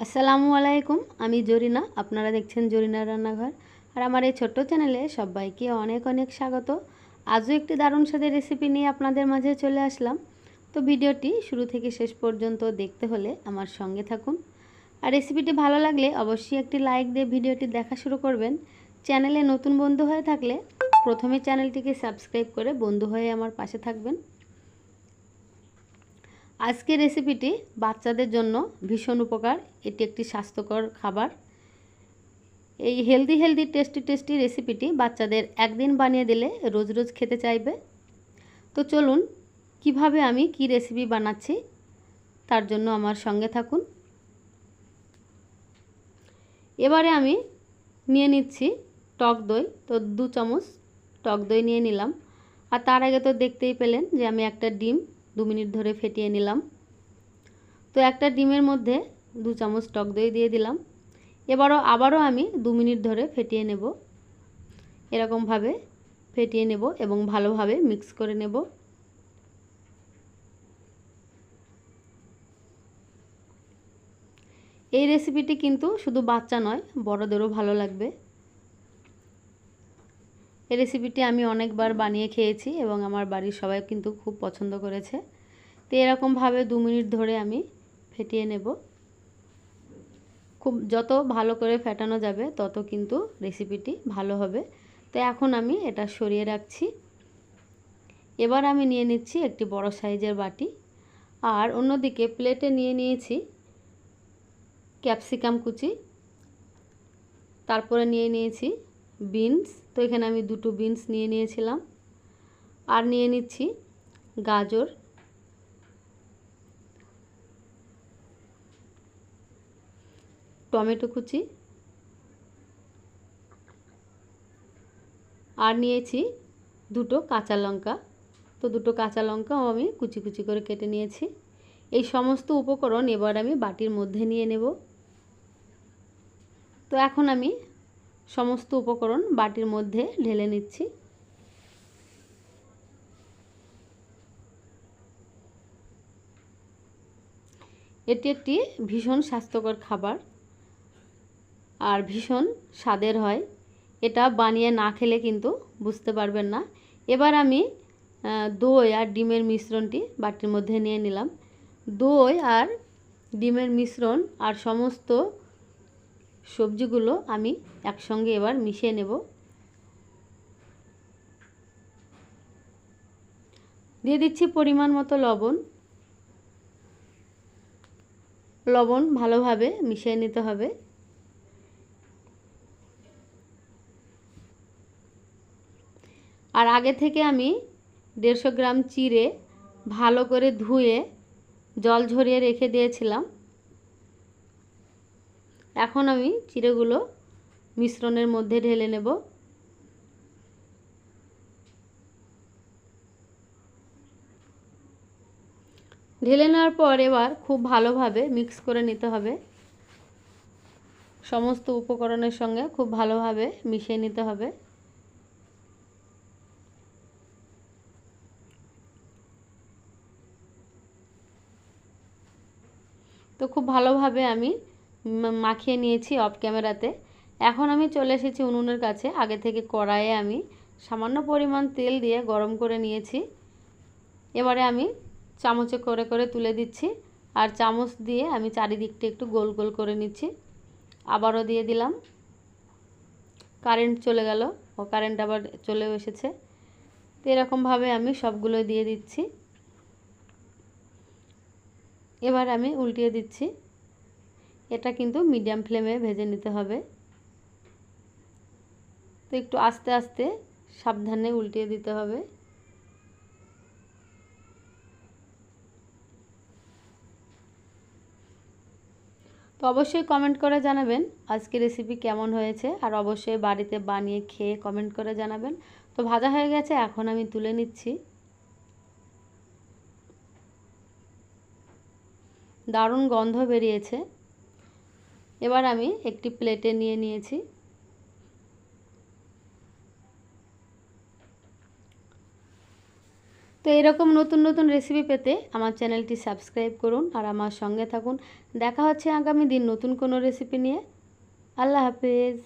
আসসালামু আলাইকুম, আমি জরিনা, আপনারা দেখছেন জরিনা রান্নাঘর। আর আমার এই ছোট্ট চ্যানেলে সবাইকে অনেক অনেক স্বাগত। আজও একটি দারুণ স্বাদের রেসিপি নিয়ে আপনাদের মাঝে চলে আসলাম। তো ভিডিওটি শুরু থেকে শেষ পর্যন্ত দেখতে হলে আমার সঙ্গে থাকুন। আর রেসিপিটি ভালো লাগলে অবশ্যই একটি লাইক দিয়ে ভিডিওটি দেখা শুরু করবেন। চ্যানেলে নতুন বন্ধু হয়ে থাকলে প্রথমে চ্যানেলটিকে সাবস্ক্রাইব করে বন্ধু হয়ে আমার পাশে থাকবেন। আজকের রেসিপিটি বাচ্চাদের জন্য ভীষণ উপকার। এটি একটি স্বাস্থ্যকর খাবার। এই হেলদি হেলদি টেস্টি টেস্টি রেসিপিটি বাচ্চাদের একদিন বানিয়ে দিলে রোজ রোজ খেতে চাইবে। তো চলুন, কীভাবে আমি কি রেসিপি বানাচ্ছি তার জন্য আমার সঙ্গে থাকুন। এবারে আমি নিয়ে নিচ্ছি টক দই। তো দু চামচ টক দই নিয়ে নিলাম। আর তার আগে তো দেখতেই পেলেন যে আমি একটা ডিম দু মিনিট ধরে ফেটিয়ে নিলাম। তো একটা ডিমের মধ্যে দু চামচ টক দই দিয়ে দিলাম। এবারও আবারও আমি দু মিনিট ধরে ফেটিয়ে নেব। এরকমভাবে ফেটিয়ে নেব এবং ভালোভাবে মিক্স করে নেব। এই রেসিপিটি কিন্তু শুধু বাচ্চা নয়, বড়দেরও ভালো লাগবে। এই রেসিপিটি আমি অনেকবার বানিয়ে খেয়েছি এবং আমার বাড়ির সবাই কিন্তু খুব পছন্দ করেছে। তো এরকমভাবে দু মিনিট ধরে আমি ফেটিয়ে নেব। খুব যত ভালো করে ফেটানো যাবে, তত কিন্তু রেসিপিটি ভালো হবে। তো এখন আমি এটা সরিয়ে রাখছি। এবার আমি নিয়ে নিচ্ছি একটি বড় সাইজের বাটি। আর অন্যদিকে প্লেটে নিয়ে নিয়েছি ক্যাপসিকাম কুচি। তারপরে নিয়ে নিয়েছি বিনস তো এখানে আমি দুটো বিনস নিয়ে নিয়েছিলাম। আর নিয়ে নিচ্ছি গাজর। টমেটো কুচি। আর নিয়েছি দুটো কাঁচা লঙ্কা। তো দুটো কাঁচা লঙ্কাও আমি কুচি কুচি করে কেটে নিয়েছি। এই সমস্ত উপকরণ এবার আমি বাটির মধ্যে নিয়ে নেব। তো এখন আমি সমস্ত উপকরণ বাটির মধ্যে ঢেলে নিচ্ছি। এটি একটি ভীষণ স্বাস্থ্যকর খাবার। আর ভীষণ স্বাদের হয়। এটা বানিয়ে না খেলে কিন্তু বুঝতে পারবেন না। এবার আমি দই আর ডিমের মিশ্রণটি বাটির মধ্যে নিয়ে নিলাম। দই আর ডিমের মিশ্রণ আর সমস্ত সবজিগুলো আমি একসঙ্গে এবার মিশিয়ে নেব। দিয়ে দিচ্ছি পরিমাণ মতো লবণ। লবণ ভালোভাবে মিশিয়ে নিতে হবে। আর আগে থেকে আমি দেড়শো গ্রাম চিড়ে ভালো করে ধুয়ে জল ঝরিয়ে রেখে দিয়েছিলাম। এখন আমি চিড়েগুলো মিশ্রণের মধ্যে ঢেলে নেব। ঢেলে নেওয়ার পর এবার খুব ভালোভাবে মিক্স করে নিতে হবে। সমস্ত উপকরণের সঙ্গে খুব ভালোভাবে মিশিয়ে নিতে হবে। খুব ভালোভাবে আমি মাখিয়ে নিয়েছি অফ ক্যামেরাতে এখন আমি চলে এসেছি উনুনের কাছে। আগে থেকে কড়াইয়ে আমি সামান্য পরিমাণ তেল দিয়ে গরম করে নিয়েছি। এবারে আমি চামচে করে করে তুলে দিচ্ছি আর চামচ দিয়ে আমি চারিদিকটা একটু গোল গোল করে নিচ্ছি। আবারও দিয়ে দিলাম। কারেন্ট চলে গেল। ও কারেন্ট আবার চলেও এসেছে। তো এরকমভাবে আমি সবগুলো দিয়ে দিচ্ছি। এবার আমি উল্টিয়ে দিচ্ছি। এটা কিন্তু মিডিয়াম ফ্লেমে ভেজে নিতে হবে। তো একটু আস্তে আস্তে সাবধানে উল্টিয়ে দিতে হবে। তো অবশ্যই কমেন্ট করে জানাবেন আজকে রেসিপি কেমন হয়েছে। আর অবশ্যই বাড়িতে বানিয়ে খেয়ে কমেন্ট করে জানাবেন। তো ভাজা হয়ে গেছে, এখন আমি তুলে নিচ্ছি। দারুণ গন্ধ বেরিয়েছে। এবার আমি একটি প্লেটে নিয়ে নিয়েছি। তো এরকম নতুন নতুন রেসিপি পেতে আমার চ্যানেলটি সাবস্ক্রাইব করুন আর আমার সঙ্গে থাকুন। দেখা হচ্ছে আগামী দিন নতুন কোনো রেসিপি নিয়ে। আল্লাহ হাফেজ।